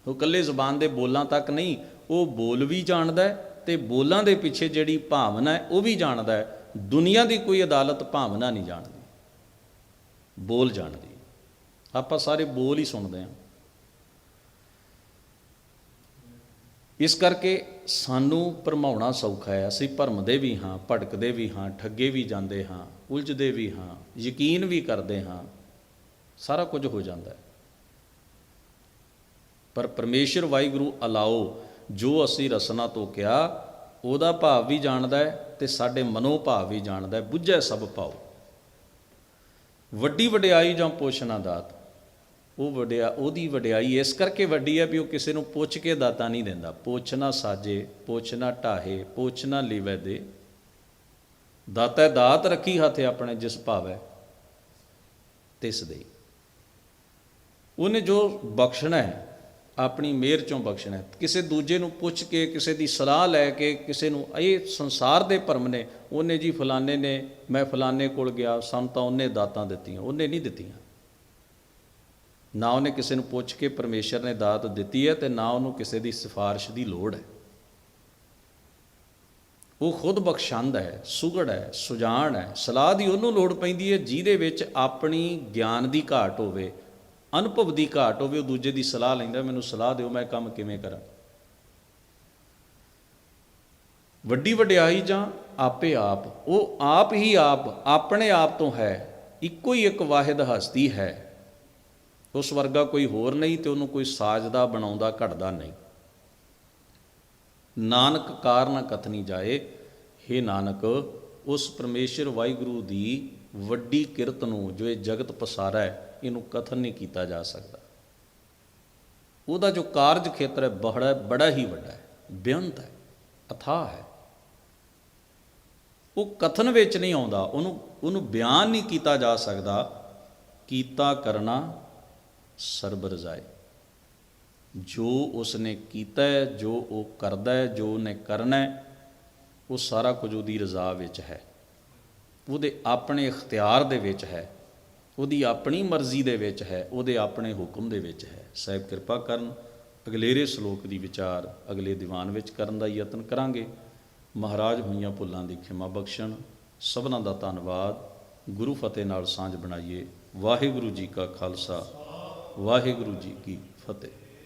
ਉਹ ਇਕੱਲੇ ਜ਼ਬਾਨ ਦੇ ਬੋਲਾਂ ਤੱਕ ਨਹੀਂ, ਉਹ ਬੋਲ ਵੀ ਜਾਣਦਾ ਹੈ ਤੇ ਬੋਲਾਂ ਦੇ ਪਿੱਛੇ ਜਿਹੜੀ ਭਾਵਨਾ ਹੈ, ਉਹ ਵੀ ਜਾਣਦਾ ਹੈ। ਦੁਨੀਆ ਦੀ ਕੋਈ ਅਦਾਲਤ ਭਾਵਨਾ ਨਹੀਂ ਜਾਣਦੀ। ਬੋਲ ਜਾਣਦੀ। ਆਪਾਂ ਸਾਰੇ ਬੋਲ ਹੀ ਸੁਣਦੇ ਹਾਂ। ਇਸ ਕਰਕੇ ਸਾਨੂੰ ਭਰਮਾਉਣਾ ਸੌਖਾ ਹੈ। ਅਸੀਂ ਭਰਮਦੇ ਵੀ ਹਾਂ ਭਟਕਦੇ ਵੀ ਹਾਂ, ਠੱਗੇ ਵੀ ਜਾਂਦੇ ਹਾਂ, ਉਲਝਦੇ ਵੀ ਹਾਂ, ਯਕੀਨ ਵੀ ਕਰਦੇ ਹਾਂ। ਸਾਰਾ ਕੁਝ ਹੋ ਜਾਂਦਾ ਹੈ। ਪਰ ਪਰਮੇਸ਼ਰ ਵਾਹਿਗੁਰੂ, ਅਲਾਓ ਜੋ ਅਸੀਂ ਰਸਨਾ ਤੋਂ ਕਿਹਾ, ਉਹਦਾ ਭਾਵ ਵੀ ਜਾਣਦਾ ਹੈ ਤੇ ਸਾਡੇ ਮਨੋ ਭਾਵ ਵੀ ਜਾਣਦਾ ਹੈ। ਬੁੱਝੈ ਸਭ ਪਾਓ ਵੱਡੀ ਵਡਿਆਈ ਜਾਂ ਪੋਸ਼ਣਾ ਦਾਤ। ਉਹ ਵਡਿਆ, ਉਹਦੀ ਵਡਿਆਈ ਇਸ ਕਰਕੇ ਵੱਡੀ ਹੈ ਵੀ ਉਹ ਕਿਸੇ ਨੂੰ ਪੁੱਛ ਕੇ ਦਾਤਾ ਨਹੀਂ ਦਿੰਦਾ। ਪੁੱਛਣਾ ਸਾਜੇ ਪੁੱਛਣਾ ਢਾਹੇ ਪੁੱਛਣਾ ਲੀਵੈ ਦੇ। ਦਾਤਾ ਦਾਤ ਰੱਖੀ ਹੱਥ ਆਪਣੇ ਜਿਸ ਭਾਵੈ, ਤਿਸ ਦੇ। ਉਹਨੇ ਜੋ ਬਖਸ਼ਣਾ ਹੈ ਆਪਣੀ ਮਿਹਰ ਚੋਂ ਬਖਸ਼ਣਾ ਕਿਸੇ ਦੂਜੇ ਨੂੰ ਪੁੱਛ ਕੇ, ਕਿਸੇ ਦੀ ਸਲਾਹ ਲੈ ਕੇ, ਕਿਸੇ ਨੂੰ ਇਹ ਸੰਸਾਰ ਦੇ ਭਰਮ ਨੇ, ਉਹਨੇ ਜੀ ਫਲਾਣੇ ਨੇ, ਮੈਂ ਫਲਾਣੇ ਕੋਲ ਗਿਆ, ਸਾਨੂੰ ਤਾਂ ਉਹਨੇ ਦਾਤਾਂ ਦਿੱਤੀਆਂ, ਉਹਨੇ ਨਹੀਂ ਦਿੱਤੀਆਂ। ਨਾ ਉਹਨੇ ਕਿਸੇ ਨੂੰ ਪੁੱਛ ਕੇ ਪਰਮੇਸ਼ਰ ਨੇ ਦਾਤ ਦਿੱਤੀ ਹੈ ਤੇ ਨਾ ਉਹਨੂੰ ਕਿਸੇ ਦੀ ਸਿਫਾਰਿਸ਼ ਦੀ ਲੋੜ ਹੈ। ਉਹ ਖੁਦ ਬਖਸ਼ੰਦ ਹੈ, ਸੁਗੜ ਹੈ ਸੁਜਾਨ ਹੈ, ਸਲਾਹ ਦੀ ਉਹਨੂੰ ਲੋੜ ਪੈਂਦੀ ਹੈ ਜਿਹਦੇ ਵਿੱਚ ਆਪਣੀ ਗਿਆਨ ਦੀ ਘਾਟ ਹੋਵੇ ਅਨੁਭਵ ਦੀ ਘਾਟ ਹੋਵੇ, ਉਹ ਦੂਜੇ ਦੀ ਸਲਾਹ ਲੈਂਦਾ, ਮੈਨੂੰ ਸਲਾਹ ਦਿਓ, ਮੈਂ ਕੰਮ ਕਿਵੇਂ ਕਰਾਂ? ਵੱਡੀ ਵਡਿਆਈ ਜਾਂ ਆਪੇ ਆਪ, ਉਹ ਆਪ ਹੀ ਆਪ, ਆਪਣੇ ਆਪ ਤੋਂ ਹੈ, ਇੱਕੋ ਹੀ ਇੱਕ ਵਾਹਿਦ ਹਸਤੀ ਹੈ। ਉਸ ਵਰਗਾ ਕੋਈ ਹੋਰ ਨਹੀਂ ਤੇ ਉਹਨੂੰ ਕੋਈ ਸਾਜਦਾ ਬਣਾਉਂਦਾ ਘਟਦਾ ਨਹੀਂ। ਨਾਨਕ ਕਾਰਨ ਕਥਨੀ ਜਾਏ हे ਨਾਨਕ, ਉਸ ਪਰਮੇਸ਼ਰ ਵਾਹਿਗੁਰੂ ਦੀ ਵੱਡੀ ਕਿਰਤ ਨੂੰ ਜੋ ਇਹ ਜਗਤ ਪਸਾਰਾ ਹੈ ਇਹਨੂੰ ਕਥਨ ਨਹੀਂ ਕੀਤਾ ਜਾ ਸਕਦਾ। ਉਹਦਾ ਜੋ ਕਾਰਜ ਖੇਤਰ ਹੈ, ਬੜਾ ਬੜਾ ਹੀ ਵੱਡਾ ਹੈ, ਬੇਅੰਤ ਹੈ, ਅਥਾਹ ਹੈ। ਉਹ ਕਥਨ ਵਿੱਚ ਨਹੀਂ ਆਉਂਦਾ, ਉਹਨੂੰ ਉਹਨੂੰ ਬਿਆਨ ਨਹੀਂ ਕੀਤਾ ਜਾ ਸਕਦਾ, ਕੀਤਾ ਕਰਨਾ ਸਰਬ ਰਜ਼ਾਏ ਜੋ ਉਸਨੇ ਕੀਤਾ ਹੈ, ਜੋ ਉਹ ਕਰਦਾ ਹੈ, ਜੋ ਉਹਨੇ ਕਰਨਾ ਹੈ, ਉਹ ਸਾਰਾ ਕੁਝ ਉਹਦੀ ਰਜ਼ਾ ਵਿੱਚ ਹੈ। ਉਹਦੇ ਆਪਣੇ ਇਖਤਿਆਰ ਦੇ ਵਿੱਚ ਹੈ। ਉਹਦੀ ਆਪਣੀ ਮਰਜ਼ੀ ਦੇ ਵਿੱਚ ਹੈ, ਉਹਦੇ ਆਪਣੇ ਹੁਕਮ ਦੇ ਵਿੱਚ ਹੈ। ਸਾਹਿਬ ਕਿਰਪਾ ਕਰਨ, ਅਗਲੇਰੇ ਸ਼ਲੋਕ ਦੀ ਵਿਚਾਰ ਅਗਲੇ ਦੀਵਾਨ ਵਿੱਚ ਕਰਨ ਦਾ ਯਤਨ ਕਰਾਂਗੇ। ਮਹਾਰਾਜ ਹੋਈਆਂ ਭੁੱਲਾਂ ਦੀ ਖਿਮਾ ਬਖਸ਼ਣ, ਸਭਨਾਂ ਦਾ ਧੰਨਵਾਦ। ਗੁਰੂ ਫਤਿਹ ਨਾਲ ਸਾਂਝ ਬਣਾਈਏ। ਵਾਹਿਗੁਰੂ ਜੀ ਕਾ ਖਾਲਸਾ, ਵਾਹਿਗੁਰੂ ਜੀ ਕੀ ਫਤਿਹ।